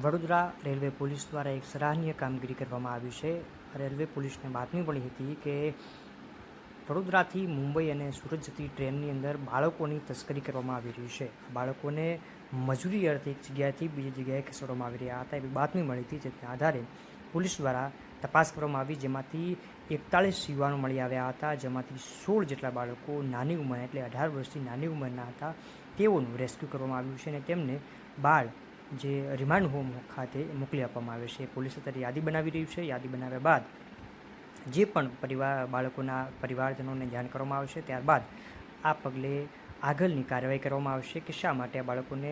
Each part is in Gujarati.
વડોદરા રેલવે પોલીસ દ્વારા એક સરાહનીય કામગીરી કરવામાં આવી છે. રેલવે પોલીસને બાતમી મળી હતી કે વડોદરાથી મુંબઈ અને સુરત જતી ટ્રેનની અંદર બાળકોની તસ્કરી કરવામાં આવી રહી છે. બાળકોને મજૂરી અર્થે એક જગ્યાએથી બીજી જગ્યાએ ખસેડવામાં આવી રહ્યા હતા એવી બાતમી મળી હતી, જેના આધારે પોલીસ દ્વારા તપાસ કરવામાં આવી, જેમાંથી એકતાળીસ યુવાનો મળી આવ્યા હતા, જેમાંથી સોળ જેટલા બાળકો નાની ઉંમર એટલે અઢાર વર્ષથી નાની ઉંમરના હતા. તેઓનું રેસ્ક્યુ કરવામાં આવ્યું છે અને તેમને બાળ જે રિમાન્ડ હોમ ખાતે મોકલી આપવામાં આવે છે. પોલીસ અત્યારે યાદી બનાવી રહ્યું છે. યાદી બનાવ્યા બાદ જે પણ પરિવાર, બાળકોના પરિવારજનોને જાણ કરવામાં આવશે, ત્યારબાદ આ પગલે આગળની કાર્યવાહી કરવામાં આવશે કે શા માટે આ બાળકોને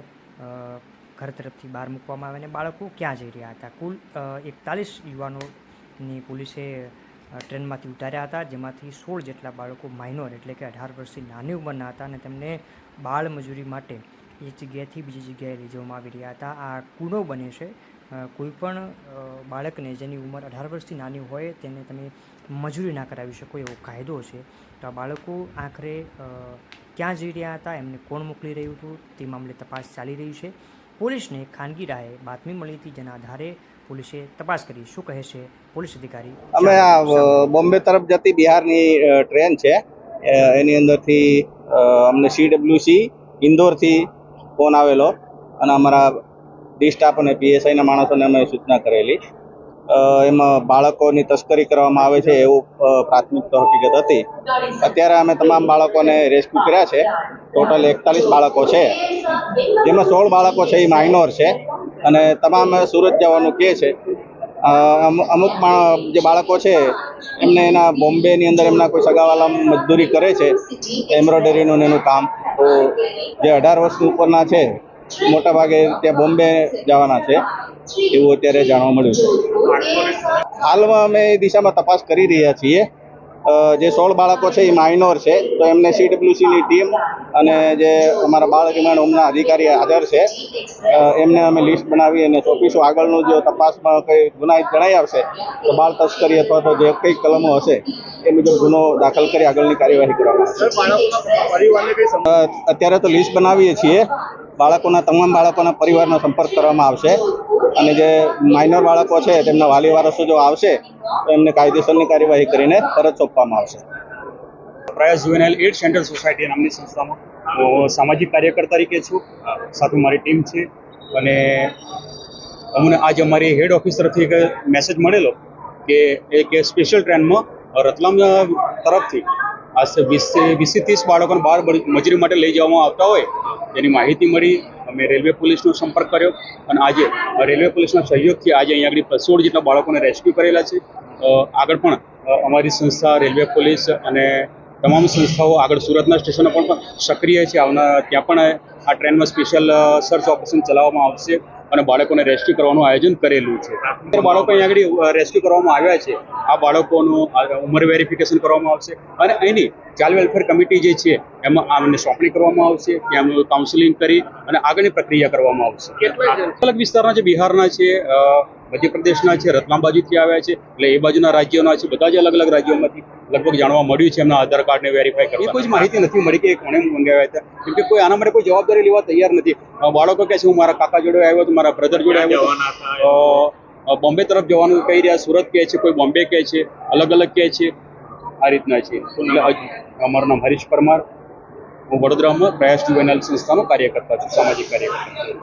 ઘર તરફથી બહાર મૂકવામાં આવે અને બાળકો ક્યાં જઈ રહ્યા હતા? કુલ એકતાલીસ યુવાનોની પોલીસે ટ્રેનમાંથી ઉતાર્યા હતા, જેમાંથી સોળ જેટલા બાળકો માઇનોર એટલે કે અઢાર વર્ષથી નાની ઉંમરના હતા અને તેમને બાળ મજૂરી માટે એક જગ્યાએથી બીજી જગ્યાએ લઈ જવામાં આવી રહ્યા હતા. આ ગુનો બને છે. કોઈપણ કોઈ પણ બાળકને જેની ઉંમર અઢાર વર્ષથી નાની હોય તેને તમે મજૂરી ના કરાવી શકો એવો કાયદો છે. તો આ બાળકો આખરે ક્યાં જઈ રહ્યા હતા એમને કોણ મોકલી રહ્યું હતું તે મામલે તપાસ ચાલી રહી છે. પોલીસને ખાનગી રાહે બાતમી મળી હતી જેના આધારે પોલીસે તપાસ કરી. શું કહે છે પોલીસ અધિકારી? અમે આ બોમ્બે તરફ જતી બિહારની ટ્રેન છે. એની અંદરથી અમને સીડબ્લ્યુસી ઇન્દોરથી ફોન આવેલો અને અમારા ડી સ્ટાફ અને પીએસઆઈના માણસોને અમે સૂચના કરેલી. એમાં બાળકોની તસ્કરી કરવામાં આવે છે એવું પ્રાથમિક તો હકીકત હતી. અત્યારે અમે તમામ બાળકોને રેસ્ક્યુ કર્યા છે. ટોટલ એકતાલીસ બાળકો છે. જેમાં સોળ બાળકો છે, એ માઇનોર છે. અને તમામ સુરત જવાનું કહે છે. અમુક જે બાળકો છે, એમને એના બોમ્બેની અંદર એમના કોઈ સગાવાલા મજદૂરી કરે છે, એમ્બ્રોઇડરીનું એનું કામ. તો જે અઢાર વર્ષ ઉપરના છે, મોટા ભાગે ત્યાં બોમ્બે જવાના છે, એવું અત્યારે જાણવા મળ્યું છે. હાલમાં અમે એ દિશામાં તપાસ કરી રહ્યા છીએ. જે સોળ બાળકો છે એ માઇનોર છે. તો એમને સીડબ્લ્યુસીની ટીમ અને જે અમારા બાળ રિમાન્ડ હોમના અધિકારી હાજર છે. એમને અમે લિસ્ટ બનાવી અને સોંપીશું. આગળનું જો તપાસમાં કંઈ ગુનાહિત જણાઈ આવશે તો બાળ તસ્કરી અથવા તો જે કંઈ કલમો હશે એ મુજબ ગુનો દાખલ કરી આગળની કાર્યવાહી કરવામાં આવશે. અત્યારે તો લિસ્ટ બનાવીએ છીએ. બાળકોના, તમામ બાળકોના પરિવારનો સંપર્ક કરવામાં આવશે. અને જે માઇનર બાળકો છે, તેમના વાલી વારસો જો આવશે, તો એમને કાયદેસરની કાર્યવાહી કરીને પરત સોંપવામાં આવશે. પ્રયાસ જુવેનાઇલ એડ સેન્ટર સોસાયટી નામની સંસ્થામાં. હું સામાજિક કાર્યકર તરીકે છું, સાથે મારી ટીમ છે. અને અમને આજ અમારી હેડ ઓફિસ તરફથી એક મેસેજ મળેલો કે એક સ્પેશિયલ ટ્રેનમાં રતલામ તરફથી આશરે વીસથી વીસથી ત્રીસ બાળકોને બહાર મજૂરી માટે લઈ જવામાં આવતા હોય, તેની માહિતી મળી. અમે રેલવે પોલીસનો સંપર્ક કર્યો અને આજે રેલવે પોલીસના સહયોગથી આજે અહીંયા આગળ સોળ જેટલા બાળકોને રેસ્ક્યુ કરેલા છે. આગળ પણ અમારી સંસ્થા રેલવે પોલીસ અને તમામ સંસ્થાઓ આગળ સુરતના સ્ટેશનો પણ સક્રિય છે. આવના ત્યાં પણ આ ટ્રેનમાં સ્પેશિયલ સર્ચ ઓપરેશન ચલાવવામાં આવશે અને બાળકોને રેસ્ક્યુ કરવાનું આયોજન કરેલું છે. બાળકો અહીંયા આગળ રેસ્ક્યુ કરવામાં આવ્યા છે. આ બાળકોનું ઉંમર વેરિફિકેશન કરવામાં આવશે અને અહીંની ચાઇલ્ડ વેલફેર કમિટી જે છે એમાં આમને સોંપણી કરવામાં આવશે ત્યાં એમનું કાઉન્સેલિંગ કરી અને આગળની પ્રક્રિયા કરવામાં આવશે. અલગ વિસ્તારના જે બિહારના છે મધ્યપ્રદેશના છે રતલામ બાજુથી આવ્યા છે એટલે એ બાજુના રાજ્યોના છે બધા જ અલગ અલગ રાજ્યોમાંથી લગભગ જાણવા મળ્યું છે એમના આધાર કાર્ડને વેરીફાઈ કરવા એ કોઈ જ માહિતી નથી મળી કે કોણે મંગાવ્યા હતા. કેમ કે કોઈ આના માટે કોઈ જવાબદારી લેવા તૈયાર નથી. બાળકો કહે છે હું મારા કાકા જોડે આવ્યો હતો મારા બ્રધર જોડે આવ્યો બોમ્બે તરફ જવાનું કહી રહ્યા સુરત કહે છે કોઈ બોમ્બે કહે છે અલગ અલગ કહે છે. આ રીતના છે. અમારું નામ હરીશ પરમાર. હું વડોદરામાં પ્રયાસ જુવેનાઇલ સંસ્થાનો કાર્યકર્તા છું સામાજિક કાર્યકર્તા.